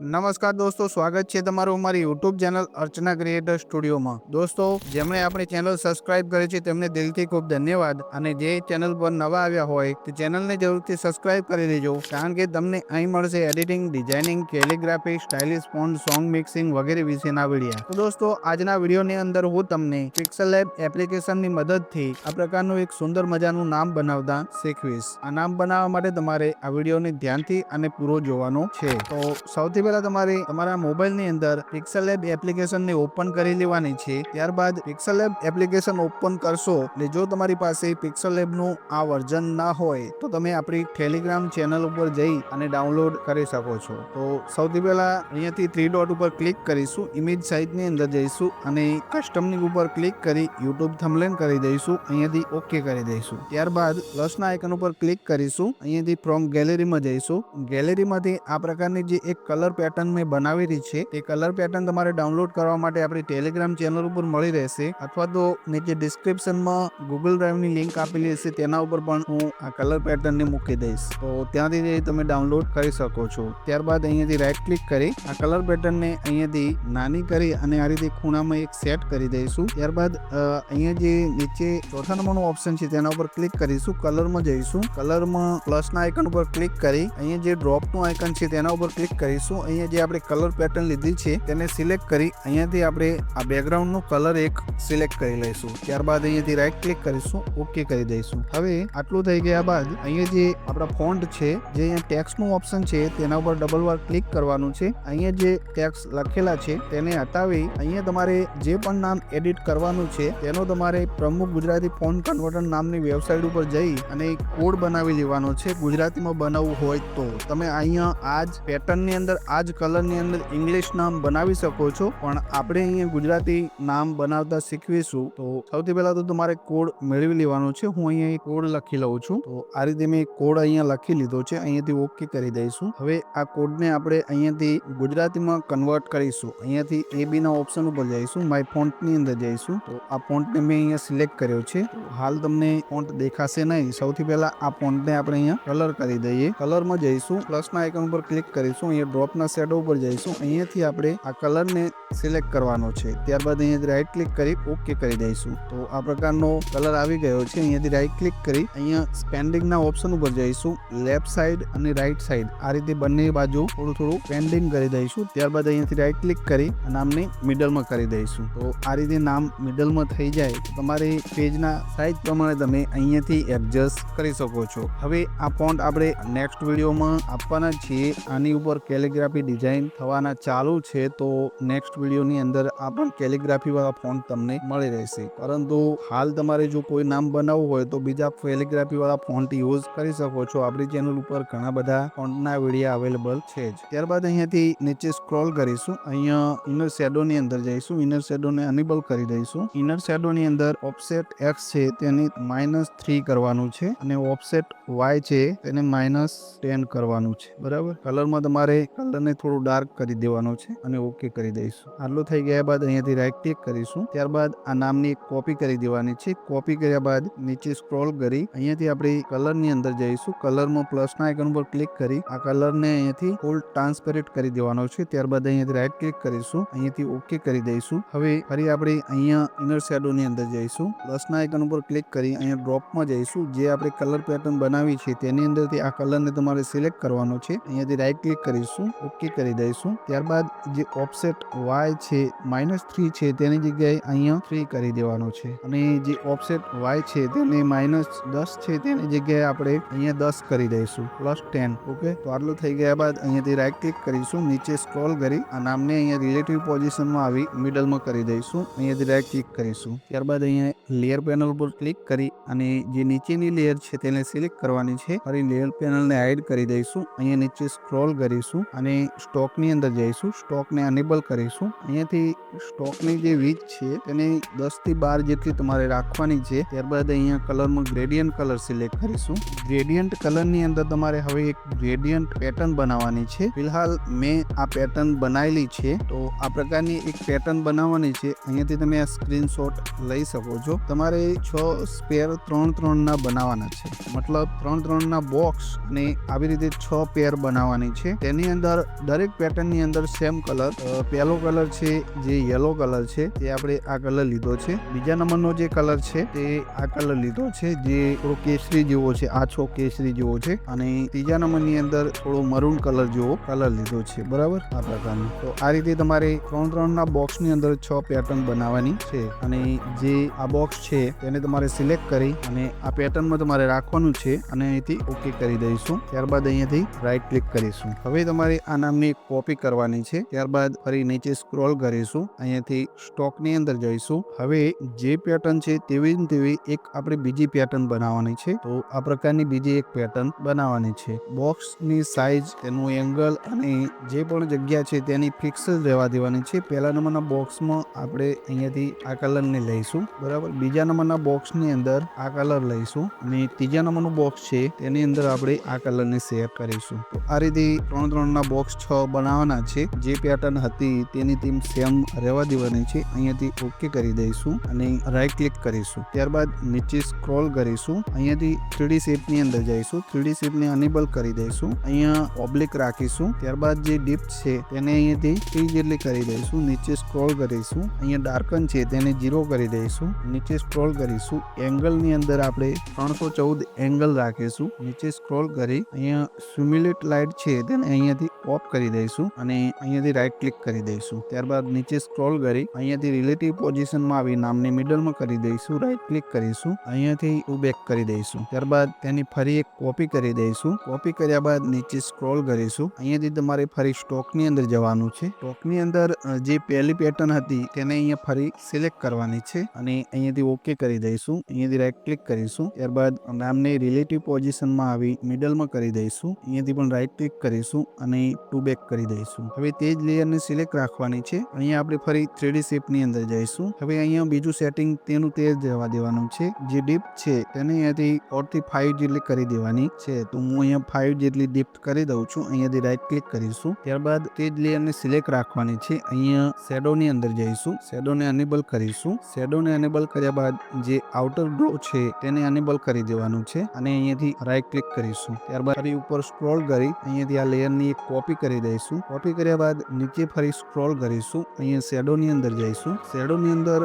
નમસ્કાર દોસ્તો, સ્વાગત છે તમારું અમારી યુટ્યુબ ચેનલ અર્ચના ક્રિએટર સ્ટુડિયોમાં દોસ્તો, જેમણે આપણી ચેનલ સબસ્ક્રાઇબ કરી છે તેમને દિલથી ખૂબ ધન્યવાદ અને જે ચેનલ પર નવા આવ્યા હોય તે ચેનલને જરૂરથી સબસ્ક્રાઇબ કરી દેજો કારણ કે તમને અહીં મળશે editing designing calligraphy stylish font song mixing વગેરે વિશેના વિડીયા તો દોસ્તો, આજના વિડીયોની અંદર હું તમને પિક્સલ લેબ એપ્લિકેશનની મદદથી આ પ્રકારનું એક સુંદર મજાનું નામ બનાવતા શીખવીશ. આ નામ બનાવવા માટે તમારે આ વિડીયોને ધ્યાનથી અને પૂરો જોવાનો છે. તો સૌથી પહેલા તમારે તમારા મોબાઈલની અંદર પિક્સલ લેબ એપ્લિકેશનને ઓપન કરી લેવાની છે. ત્યારબાદ પિક્સલ લેબ એપ્લિકેશન ઓપન કરશો એટલે જો તમારી પાસે પિક્સલ લેબનું આ વર્ઝન ના હોય, તો તમે આપણી ટેલિગ્રામ ચેનલ ઉપર જઈ અને ડાઉનલોડ કરી શકો છો. તો સૌથી પહેલા અહીંયાથી થ્રી ડોટ ઉપર ક્લિક કરીશું ઇમેજ સાઇટની અંદર જઈશું અને કસ્ટમની ઉપર ક્લિક કરી યુટ્યુબ થમલેન કરી દઈશું, અહીંયાથી ઓકે કરી દઈશું. ત્યારબાદ પ્લસના આઇકન ઉપર ક્લિક કરીશું, અહીંયાથી ફ્રોમ ગેલેરીમાં જઈશું. ગેલેરીમાંથી આ પ્રકારની જે એક કલર પેટર્ન મેં બનાવેલી છે, તે કલર પેટર્ન તમારે ડાઉનલોડ કરવા માટે આપણી ટેલિગ્રામ ચેનલ ઉપર મળી રહેશે, અથવા તો નીચે ડિસ્ક્રિપ્શનમાં ગૂગલ ડ્રાઈવની લિંક આપેલી હશે, તેના ઉપર પણ હું આ કલર પેટર્નને મૂકી દઈશ. તો ત્યાંથી તમે ડાઉનલોડ કરી શકો છો. ત્યારબાદ અહીંયાથી રાઈટ ક્લિક કરી, આ કલર પેટર્નને અહીંયાથી નાની કરી અને આ રીતે ખૂણામાં એક સેટ કરી દઈશું. ત્યારબાદ અહીંયા જે નીચે ચોથા નંબરનું ઓપ્શન છે, તેના ઉપર ક્લિક કરીશું કલરમાં જઈશું. કલરમાં પ્લસના આઇકન ઉપર ક્લિક કરી, અહીંયા જે ડ્રોપનું આઇકન છે, તેના ઉપર ક્લિક કરીશું. અહીંયા જે આપણે કલર પેટર્ન લીધી છે, તેને સિલેક્ટ કરી અહીંયાથી આપણે આ બેકગ્રાઉન્ડનો કલર એક સિલેક્ટ કરી લઈશું. ત્યારબાદ અહીંયાથી રાઈટ ક્લિક કરીશું ઓકે કરી દઈશું. હવે આટલું થઈ ગયા બાદ અહીંયા જે આપણા ફોન્ટ છે, જે અહીંયા ટેક્સનું ઓપ્શન છે, તેના ઉપર ડબલ વાર ક્લિક કરવાનું છે. અહીંયા જે ટેક્સ લખેલા છે, તેને હટાવી અહીંયા તમારે જે પણ નામ એડિટ કરવાનું છે, તેનો તમારે પ્રમુખ ગુજરાતી ફોન કન્વર્ટર નામની વેબસાઇટ ઉપર જઈ અને કોડ બનાવી લેવાનો છે, ગુજરાતીમાં બનાવવું હોય તો. તમે અહીંયા આ જ પેટર્નની અંદર આ જ કલરની અંદર ઇંગ્લિશ નામ બનાવી શકો છો, પણ આપણે અહીંયા ગુજરાતી નામ બનાવતા શીખવીશું. તો સૌથી પહેલા તો તમારે કોડ મેળવી લેવાનો છે. હું અહીંયા કોડ લખી લઉં છું. તો આ રીતે મેં કોડ અહીંયા લખી લીધો છે. અહીંયાથી ઓકે કરી દઈશું. હવે આ કોડને આપણે અહીંયાથી ગુજરાતીમાં કન્વર્ટ કરીશું. અહીંયાથી એ બી ના ઓપ્શન ઉપર જઈશું. માય ફોન્ટની અંદર જઈશું. તો આ ફોન્ટને મેં અહીંયા સિલેક્ટ કર્યો છે. હાલ તમને ફોન્ટ દેખાશે નહીં. સૌથી પહેલા આ ફોન્ટને આપણે અહીંયા કલર કરી દઈએ. કલરમાં જઈશું. પ્લસના આઇકન ઉપર ક્લિક કરીશું. અહીંયા ડ્રોપના શેડો ઉપર જઈશું. અહીંયાથી આપણે આ કલરને સિલેક્ટ કરવાનો છે. ત્યારબાદ અહીંયાથી રાઈટ ક્લિક કરી ઓકે કરી દઈશું. તો આ પ્રકારનો કલર આવી ગયો છે. અહીંયાથી રાઈટ ક્લિક કરી અહીંયા સ્પેન્ડિંગના ઓપ્શન ઉપર જઈશું. લેફ્ટ સાઈડ અને રાઈટ સાઈડ આ રીતે બંને બાજુ થોડું થોડું પેન્ડિંગ કરી દઈશું. ત્યારબાદ અહીંયાથી રાઈટ ક્લિક કરી નામને મિડલમાં કરી દઈશું. તો આ રીતે નામ મિડલમાં થઈ જાય તમારી પેજના સાઈઝ પ્રમાણે તમે અહીંયાથી એડજસ્ટ કરી શકો છો. હવે આ ફોન્ટ આપણે નેક્સ્ટ વિડીયોમાં આપવાના છીએ. આની ઉપર કેલિગ્રાફી ડિઝાઇન થવાના ચાલુ છે. તો નેક્સ્ટ વિડીયોની અંદર આ પણ કેલિગ્રાફી વાળા ફોન્ટ તમને મળી રહેશે. પરંતુ હાલ તમારે જો કોઈ નામ બનાવવું હોય તો બીજા કેલિગ્રાફી વાળા ફોન્ટ યુઝ કરી શકો છો. આપણી ચેનલ ઉપર ઘણા બધા ફોન્ટના વીડિયો અવેલેબલ છે જ. ત્યારબાદ અહીંયાથી નીચે સ્ક્રોલ કરીશું. અહીંયા ઇનર શેડોની અંદર જઈશું. ઇનર શેડોને અનેબલ કરી દઈશું. ઇનર શેડોની અંદર ઓફસેટ એક્સ છે તેની માઇનસ થ્રી કરવાનું છે અને ઓફસેટ વાય છે તેને માઇનસ ટેન કરવાનું છે. બરાબર? કલરમાં તમારે કલરને થોડું ડાર્ક કરી દેવાનો છે અને ઓકે કરી દઈશું. આટલું થઈ ગયા બાદ અહીંયાથી રાઈટ ક્લિક કરીશું. ત્યારબાદ આ નામની એક કોપી કરી દેવાની છે. કોપી કર્યા બાદ નીચે સ્ક્રોલ કરી અહીંયાથી આપણે કલરની અંદર જઈશું. કલરમાં પ્લસના આઇકન ઉપર ક્લિક કરી આ કલરને અહીંયાથી ફૂલ ટ્રાન્સપેરેન્ટ કરી દેવાનો છે. ત્યારબાદ અહીંયાથી રાઈટ ક્લિક કરીશું. અહીંયાથી ઓકે કરી દઈશું. હવે ફરી આપણે અહીંયા ઇનર શેડોની અંદર જઈશું. પ્લસના આઇકન ઉપર ક્લિક કરી અહીંયા ડ્રોપમાં જઈશું. જે આપણે કલર પેટર્ન બનાવી છે તેની અંદરથી આ કલરને તમારે સિલેક્ટ કરવાનો છે. અહીંયાથી રાઈટ ક્લિક કરીશું. ઓકે કરી દઈશું. ત્યારબાદ જે ઓફસેટ વાય છે માઇનસ થ્રી છે, તેની જગ્યાએ અહીંયા થ્રી કરી દેવાનો છે. અને જે ઓફસેટ વાય છે, તેને માઇનસ દસ છે, તેની જગ્યાએ આપણે અહીંયા દસ કરી દઈશું પ્લસ ટેન ઓકે તો આટલું થઈ ગયા બાદ અહીંયાથી રાઈટ ક્લિક કરીશું, નીચે સ્ક્રોલ કરી, આ નામને અહીંયા રિલેટિવ પોઝિશનમાં આવી મિડલમાં કરી દઈશું અહીંયાથી રાઈટ ક્લિક કરીશું. ત્યારબાદ અહીંયા લેયર પેનલ ઉપર ક્લિક કરી, અને જે નીચેની લેયર છે, તેને સિલેક્ટ કરવાની છે, ફરી લેયર પેનલને એડ કરી દઈશું, અહીંયા નીચે સ્ક્રોલ કરીશું, અને સ્ટોકની અંદર જઈશું સ્ટોકને અનેબલ કરીશું કરીશું અહીંયાથી સ્ટોકની જે વીજ છે તેને દસથી બાર જેટલી તમારે રાખવાની છે. ત્યારબાદ અહીંયા કલરમાં ગ્રેડિયન્ટ કલર સિલેક્ટ કરીશું. ગ્રેડિયન્ટ કલરની અંદર તમારે હવે એક ગ્રેડિયન્ટ પેટર્ન બનાવવાની છે. ફિલહાલ મેં આ પેટર્ન બનાવેલી છે. તો આ પ્રકારની એક પેટર્ન બનાવવાની છે. અહીંયાથી તમે આ સ્ક્રીનશોટ લઈ શકો છો. તમારે છ સ્પેર ત્રણ ત્રણના બનાવવાના છે. મતલબ ત્રણ ત્રણના બોક્સ અને આવી રીતે છ પેર બનાવવાની છે. તેની અંદર દરેક પેટર્નની અંદર સેમ કલર. પહેલો કલર છે, જે યલો કલર છે, તે આપણે આ કલર લીધો છે. બીજા નંબરનો જે કલર છે, તે આ કલર લીધો છે, જે થોડો કેસરી જેવો છે, આછો કેસરી જેવો છે. અને ત્રીજા નંબરની અંદર થોડો મરૂન કલર જેવો કલર લીધો છે, બરાબર? આ પ્રકારનો. તો આ રીતે તમારે ત્રણ ત્રણ ના બોક્સ અંદર છ પેટર્ન બનાવવાની છે. અને જે આ બોક્સ છે, તેને તમારે સિલેક્ટ કરી અને આ પેટર્નમાં તમારે રાખવાનું છે અને અહીંથી ઓકે કરી દઈશું. ત્યારબાદ અહીંયાથી રાઈટ ક્લિક કરીશું. હવે તમારે આ નામની કોપી કરવાની છે. ત્યારબાદ ફરી નીચે સ્ક્રોલ કરીશું, અહીંયાથી સ્ટોકની અંદર જઈશું. હવે જે પેટર્ન છે તેવી ને તેવી એક આપણે બીજી પેટર્ન બનાવવાની છે. તો આ પ્રકારની બીજી એક પેટર્ન બનાવવાની છે. બોક્સની સાઇઝ તેનું એંગલ અને જે પણ જગ્યા છે તેની ફિક્સ જ રહેવા દેવાની છે. પહેલા નંબરના બોક્સમાં આપણે અહીંયાથી આ કલરને લઈશું, બરાબર? બીજા નંબરના બોક્સની અંદર આ કલર લઈશું અને ત્રીજા નંબરનું બોક્સ છે તેની અંદર આપણે આ કલરને સેવ કરીશું. આ રીતે ત્રણ ત્રણના બોક્સ છ બનાવવાના છે. જે પેટર્ન હતી તેની થીમ સેમ રહેવા દેવાની છે. અહીંયાથી ઓકે કરી દઈશું અને રાઈટ ક્લિક કરીશું. ત્યારબાદ નીચે સ્ક્રોલ કરીશું. અહીંયાથી થ્રીડી શેપની અંદર જઈશું. થ્રીડી શેપને અનેબલ કરી દઈશું. અહીંયા ઓબ્લિક રાખીશું. ત્યારબાદ જે ડીપ છે તેને અહીંયાથી ત્રી જેટલી કરી દઈશું. નીચે સ્ક્રોલ કરીશું. અહીંયા ડાર્કન છે તેને જીરો કરી દઈશું. નીચે સ્ક્રોલ કરીશું. એંગલની અંદર આપણે ત્રણસો ચૌદ એંગલ રાખીશું. નીચે સ્ક્રોલ કરી અહીંયા સ્યુમ્યુલેટ લાઇટ છે તેને અહીંયાથી ઓફ કરી દઈશું અને અહીંયાથી રાઈટ ક્લિક કરી દઈશું. ત્યારબાદ નીચે સ્ક્રોલ કરી અહીંયાથી રિલેટિવ પોઝિશનમાં આવી નામની મિડલમાં કરી દઈશું. રાઈટ ક્લિક કરીશું. અહીંયાથી ટુ બેક કરી દઈશું. ત્યારબાદ તેની ફરી એક કોપી કરી દઈશું. કોપી કર્યા બાદ નીચે સ્ક્રોલ કરીશું. અહીંયાથી તમારે ફરી સ્ટોકની અંદર જવાનું છે. સ્ટોકની અંદર જે પહેલી પેટર્ન હતી તેને અહીંયા ફરી સિલેક્ટ કરવાની છે અને અહીંયાથી ઓકે કરી દઈશું. અહીંયાથી રાઈટ ક્લિક કરીશું. ત્યારબાદ નામને રિલેટિવ પોઝિશનમાં આવી મિડલમાં કરી દઈશું. અહીંયાથી પણ રાઈટ ક્લિક કરીશું અને ટુ બેક કરી દઈશું. હવે તે જ લેયરને સિલેક્ટ રાખવાની છે. અહીંયા આપણે ફરી થ્રીડી શેપની અંદર જઈશું. હવે અહીંયા બીજું સેટિંગ તેનું તે જવા દેવાનું છે. જે ડીપ છે તેને અહીંયાથી ફોરથી ફાઈવ જેટલી કરી દેવાની છે. તો હું અહીંયા ફાઈવ જેટલી ડીપ કરી દઉં છું. અહીંયાથી રાઈટ ક્લિક કરીશું. ત્યારબાદ તે જ લેયરને સિલેક્ટ રાખવાની છે. અહીંયા શેડોની અંદર જઈશું. શેડોને અનેબલ કરીશું. શેડોને અનેબલ કર્યા બાદ જે આઉટર ગ્લો છે તેને અનેબલ કરી દેવાનું છે. અને અહીંયાથી રાઈટ ક્લિક કરીશું. ત્યારબાદ ફરી ઉપર સ્ક્રોલ કરી અહીંયાથી આ લેયરની એક કોપી કરી દઈશું. કોપી કર્યા બાદ નીચે ફરી સ્ક્રોલ કરીશું. અહીંયા શેડોની અંદર જઈશું. શેડોની અંદર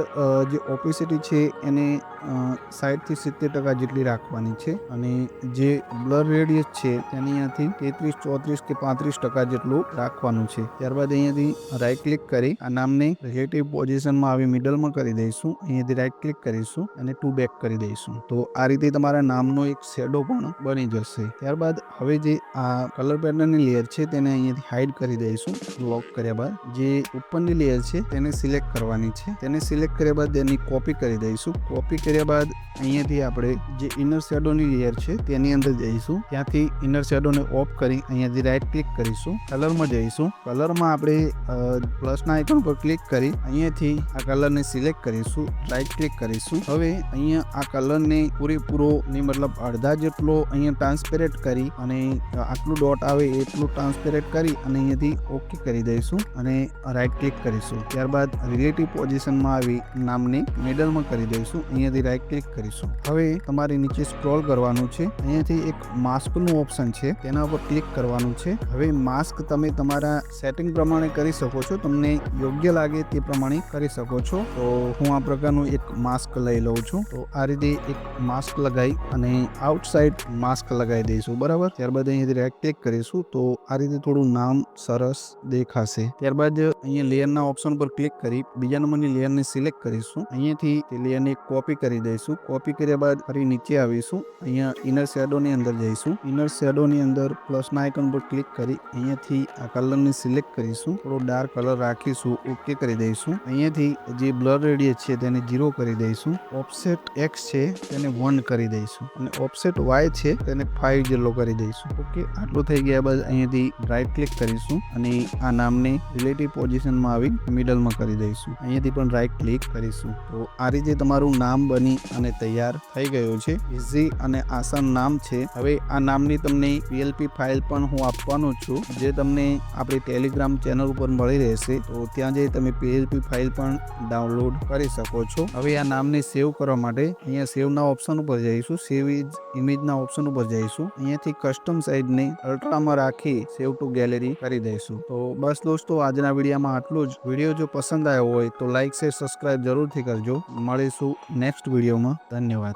જે ઓપેસિટી છે એને સાઠથી સિત્તેર ટકા જેટલી રાખવાની છે. અને જે બ્લર રેડિયસ છે તેને અહીંયાથી તેત્રીસ, ચોત્રીસ કે પાંત્રીસ ટકા જેટલું રાખવાનું છે. ત્યારબાદ અહીંયાથી રાઈટ ક્લિક કરી આ નામને રિલેટિવ પોઝિશનમાં આવી મિડલમાં કરી દઈશું. અહીંયાથી રાઈટ ક્લિક કરીશું અને ટુ બેક કરી દઈશું. તો આ રીતે તમારા નામનો એક શેડો પણ બની જશે. ત્યારબાદ હવે જે આ કલર પેટર્નની લેયર છે તેને અહીંયાથી હાઈડ કરી દઈશું. લોક કર્યા બાદ જે ઉપરની લેયર છે, તેને સિલેક્ટ કરવાની છે. તેને સિલેક્ટ કર્યા બાદ એની કોપી કરી દઈશું. કોપી કર્યા બાદ અહીંયાથી આપણે જે ઇનર શેડોની લેયર છે, તેની અંદર જઈશું. ત્યાંથી ઇનર શેડોને ઓફ કરી અહીંયાથી રાઈટ ક્લિક કરીશું. કલરમાં જઈશું. કલરમાં આપણે પ્લસના આઇકન પર ક્લિક કરી અહીંયાથી આ કલરને સિલેક્ટ કરીશું. રાઈટ ક્લિક કરીશું. હવે અહીંયા આ કલરને પૂરેપૂરો ની મતલબ અડધા જેટલો અહીંયા ટ્રાન્સપેરેન્ટ કરી અને આટલું ડોટ આવે એટલું ટ્રાન્સપેરેન્ટ કરી અને અહીંયાથી ઓકે કરી દઈશું. અને રાઈટ ક્લિક કરીશું. ત્યારબાદ રિલેટિવ પોઝિશનમાં આવી નામની મિડલમાં કરી દઈશું. અહીંયાથી રાઈટ ક્લિક કરીશું. હવે તમારે નીચે સ્ક્રોલ કરવાનું છે. અહીંયાથી એક માસ્કનું ઓપ્શન છે. તેના ઉપર ક્લિક કરવાનું છે. હવે માસ્ક તમે તમારા સેટિંગ પ્રમાણે કરી શકો છો. તમને યોગ્ય લાગે તે પ્રમાણે કરી શકો છો. તો હું આ પ્રકારનું એક માસ્ક લઈ લઉં છું. તો આ રીતે એક માસ્ક લગાવી અને આઉટસાઇડ માસ્ક લગાવી દઈશું. બરાબર? ત્યારબાદ અહીંયાથી રાઇટ ક્લિક કરીશું. તો આ રીતે થોડું નામ સરસ દેખાશે. ત્યારબાદ અહીંયા લેયરના ઓપ્શન પર ક્લિક કરી બીજા નંબરની લેયરને સિલેક્ટ કરીશું. અહીંયાથી તે લેયરને કોપી કરી દઈશું. કોપી કર્યા બાદ ફરી નીચે આવીશું. અહીંયા ઇનર શેડોની અંદર જઈશું. ઇનર શેડોની અંદર પ્લસના આઇકન પર ક્લિક કરી અહીંયાથી આ કલરને સિલેક્ટ કરીશું. થોડો ડાર્ક કલર રાખીશું. ઓકે કરી દઈશું. અહીંયાથી જે બ્લર રેડિયસ છે તેને જીરો કરી દઈશું. ઓફસેટ એક્સ છે તેને વન કરી દઈશું. અને ઓફસેટ વાય છે તેને ફાઈવ જેટલો કરી દઈશું. ઓકે આટલું થઈ ગયા બાદ અહીંયાથી રાઇટ ક્લિક કરીશું. અને આ નામને રિલેટિવ પોઝિશન પોઝિશનમાં આવી મિડલમાં કરી દઈશું. અહીંયાથી પણ રાઈટ ક્લિક કરીશું. તો આ રીતે તમારું નામ બની અને તૈયાર થઈ ગયું છે. ઇઝી અને આસાન નામ છે. હવે આ નામની તમને પીએલપી ફાઇલ પણ હું આપવાનો છું, જે તમને આપણી ટેલિગ્રામ ચેનલ ઉપર મળી રહેશે. તો ત્યાં જઈ તમે પીએલપી ફાઇલ પણ ડાઉનલોડ કરી શકો છો. હવે આ નામને સેવ કરવા માટે અહીંયા સેવના ઓપ્શન ઉપર જઈશું. સેવ ઇઝ ઇમેજના ઓપ્શન ઉપર જઈશું. અહીંયાથી કસ્ટમ સાઇઝને અલ્ટ્રામાં રાખી સેવ ટુ ગેલેરી કરી દઈશું. તો બસ દોસ્તો, આજના વિડીયોમાં આટલું જ. વીડિયો જો પસંદ આવ્યો હોય તો લાઇક શેર સબસ્ક્રાઈબ જરૂરથી કરજો. મળીશું નેક્સ્ટ વિડીયોમાં. ધન્યવાદ.